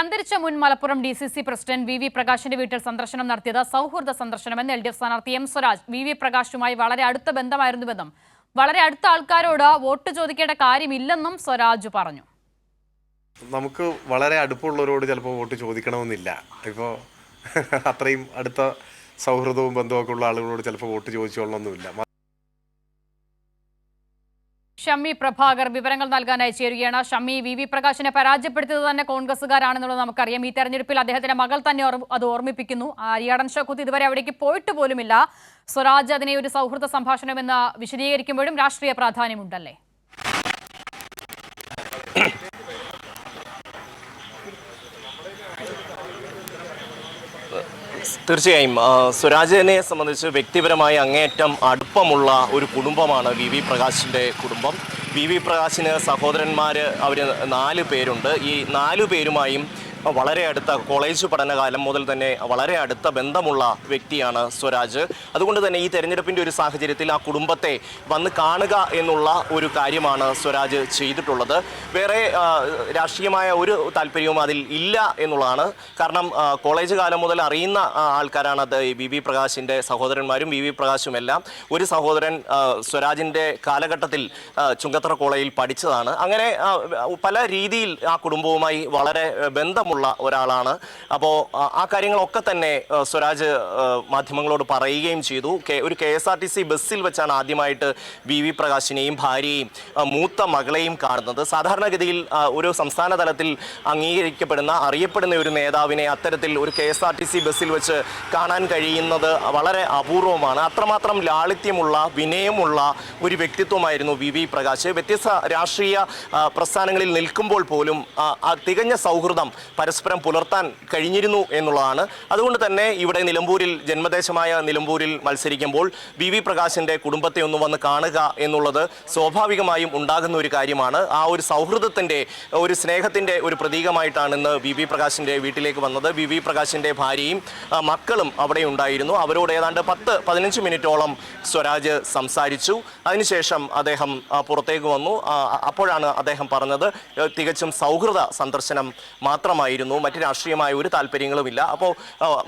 അന്തരിച്ച മുൻ Malappuram D C C president V V പ്രകാശിന്റെ വീട്ടിൽ സന്ദർശനം നടത്തിയത് സൗഹൃദ സന്ദർശനമെന്ന് എൽ ഡി എഫ് സ്ഥാനാർത്ഥി എം സ്വരാജ്. വി വി പ്രകാശുമായി വളരെ അടുത്ത ബന്ധമായിരുന്നുവെന്നും വളരെ അടുത്ത ആൾക്കാരോട് വോട്ട് ചോദിക്കേണ്ട കാര്യമില്ലെന്നും സ്വരാജ് പറഞ്ഞു. നമുക്ക് വളരെ അടുപ്പമുള്ളവരോട് ചിലപ്പോൾ വോട്ട് ചോദിക്കണമെന്നില്ല. ഇപ്പോൾ അത്രയും അടുത്ത സൗഹൃദവും ബന്ധമൊക്കെ ഉള്ള ആളുകളോട് ചിലപ്പോൾ വോട്ട് ചോദിച്ചോളണമെന്നില്ല ഷമ്മി പ്രഭാകർ വിവരങ്ങൾ നൽകാനായി ചേരുകയാണ്. ഷമ്മി വി. വി. പ്രകാശിനെ പരാജയപ്പെടുത്തിയത് തന്നെ കോൺഗ്രസുകാരാണെന്നുള്ളത് നമുക്കറിയാം. ഈ തെരഞ്ഞെടുപ്പിൽ അദ്ദേഹത്തിന്റെ മകൾ തന്നെ അത് ഓർമ്മിപ്പിക്കുന്നു. അരിയാടൻ ഷക്കുത്ത് ഇതുവരെ അവിടേക്ക് പോയിട്ട് പോലുമില്ല. സ്വരാജ് അതിനെ ഒരു സൗഹൃദ സംഭാഷണമെന്ന് വിശദീകരിക്കുമ്പോഴും രാഷ്ട്രീയ പ്രാധാന്യമുണ്ടല്ലേ? തീർച്ചയായും സ്വരാജനെ സംബന്ധിച്ച് വ്യക്തിപരമായി അങ്ങേയറ്റം അടുപ്പമുള്ള ഒരു കുടുംബമാണ് വി വി പ്രകാശിന്റെ കുടുംബം. വി വി പ്രകാശിന് സഹോദരന്മാർ അവർ നാല് പേരുണ്ട്. ഈ നാലു പേരുമായും വളരെ അടുത്ത കോളേജ് പഠനകാലം മുതൽ തന്നെ വളരെ അടുത്ത ബന്ധമുള്ള വ്യക്തിയാണ് സ്വരാജ്. അതുകൊണ്ട് തന്നെ ഈ തെരഞ്ഞെടുപ്പിന്റെ ഒരു സാഹചര്യത്തിൽ ആ കുടുംബത്തെ വന്ന് കാണുക എന്നുള്ള ഒരു കാര്യമാണ് സ്വരാജ് ചെയ്തിട്ടുള്ളത്. വേറെ രാഷ്ട്രീയമായ ഒരു താല്പര്യവും അതിൽ ഇല്ല എന്നുള്ളതാണ്. കാരണം കോളേജ് കാലം മുതൽ അറിയുന്ന ആൾക്കാരാണ് അത് വി വി പ്രകാശിന്റെ സഹോദരന്മാരും വി വി പ്രകാശും എല്ലാം ഒരു സഹോദരൻ സ്വരാജിന്റെ കാലഘട്ടത്തിൽ ചുങ്കത്ര കോളേജിൽ പഠിച്ചതാണ്. അങ്ങനെ പല രീതിയിൽ ആ കുടുംബവുമായി വളരെ ആ, ബന്ധമുള്ള ഒരാളാണ്. അപ്പോൾ ആ കാര്യങ്ങളൊക്കെ തന്നെ സ്വരാജ് മാധ്യമങ്ങളോട് പറയുകയും ചെയ്തു. ഒരു K S R T C ബസ്സിൽ വെച്ചാണ് ആദ്യമായിട്ട് വി വി പ്രകാശിനെയും ഭാര്യയെയും മൂത്ത മകളെയും കാണുന്നത്. സാധാരണഗതിയിൽ ഒരു സംസ്ഥാന തലത്തിൽ അംഗീകരിക്കപ്പെടുന്ന അറിയപ്പെടുന്ന ഒരു നേതാവിനെ അത്തരത്തിൽ ഒരു K S R T C ബസ്സിൽ വെച്ച് കാണാൻ കഴിയുന്നത് വളരെ അപൂർവമാണ്. അത്രമാത്രം ലാളിത്യമുള്ള വിനയമുള്ള ഒരു വ്യക്തിത്വമായിരുന്നു വി വി പ്രകാശ്. വ്യത്യസ്ത രാഷ്ട്രീയ പ്രസ്ഥാനങ്ങളിൽ നിൽക്കുമ്പോൾ പോലും തികഞ്ഞ സൗഹൃദം പരസ്പരം പുലർത്താൻ കഴിഞ്ഞിരുന്നു എന്നുള്ളതാണ്. അതുകൊണ്ട് തന്നെ ഇവിടെ നിലമ്പൂരിൽ ജന്മദേശമായ നിലമ്പൂരിൽ മത്സരിക്കുമ്പോൾ വി വി പ്രകാശിന്റെ കുടുംബത്തെ ഒന്ന് വന്ന് കാണുക എന്നുള്ളത് സ്വാഭാവികമായും ഉണ്ടാകുന്ന ഒരു കാര്യമാണ്. ആ ഒരു സൗഹൃദത്തിന്റെ ഒരു സ്നേഹത്തിന്റെ ഒരു പ്രതീകമായിട്ടാണ് ഇന്ന് വി വി പ്രകാശിന്റെ വീട്ടിലേക്ക് വന്നത്. വി വി പ്രകാശിന്റെ ഭാര്യയും മക്കളും അവിടെ ഉണ്ടായിരുന്നു. അവരോട് ഏതാണ്ട് പത്ത് പതിനഞ്ച് മിനിറ്റോളം സ്വരാജ് സംസാരിച്ചു. അതിനുശേഷം അദ്ദേഹം പുറത്തേക്ക് വന്നു. അപ്പോഴാണ് അദ്ദേഹം പറഞ്ഞത് തികച്ചും സൗഹൃദ സന്ദർശനം മാത്രമായിരുന്നു മറ്റ് രാഷ്ട്രീയമായ ഒരു താല്പര്യങ്ങളുമില്ല. അപ്പോൾ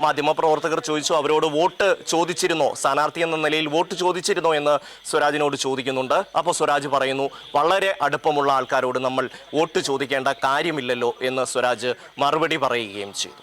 മാധ്യമപ്രവർത്തകർ ചോദിച്ചു അവരോട് വോട്ട് ചോദിച്ചിരുന്നോ? സ്ഥാനാർത്ഥി എന്ന നിലയിൽ വോട്ട് ചോദിച്ചിരുന്നോ എന്ന് സ്വരാജിനോട് ചോദിക്കുന്നുണ്ട്. അപ്പോൾ സ്വരാജ് പറയുന്നു വളരെ അടുപ്പമുള്ള ആൾക്കാരോട് നമ്മൾ വോട്ട് ചോദിക്കേണ്ട കാര്യമില്ലല്ലോ എന്ന് സ്വരാജ് മറുപടി പറയുകയും ചെയ്തു.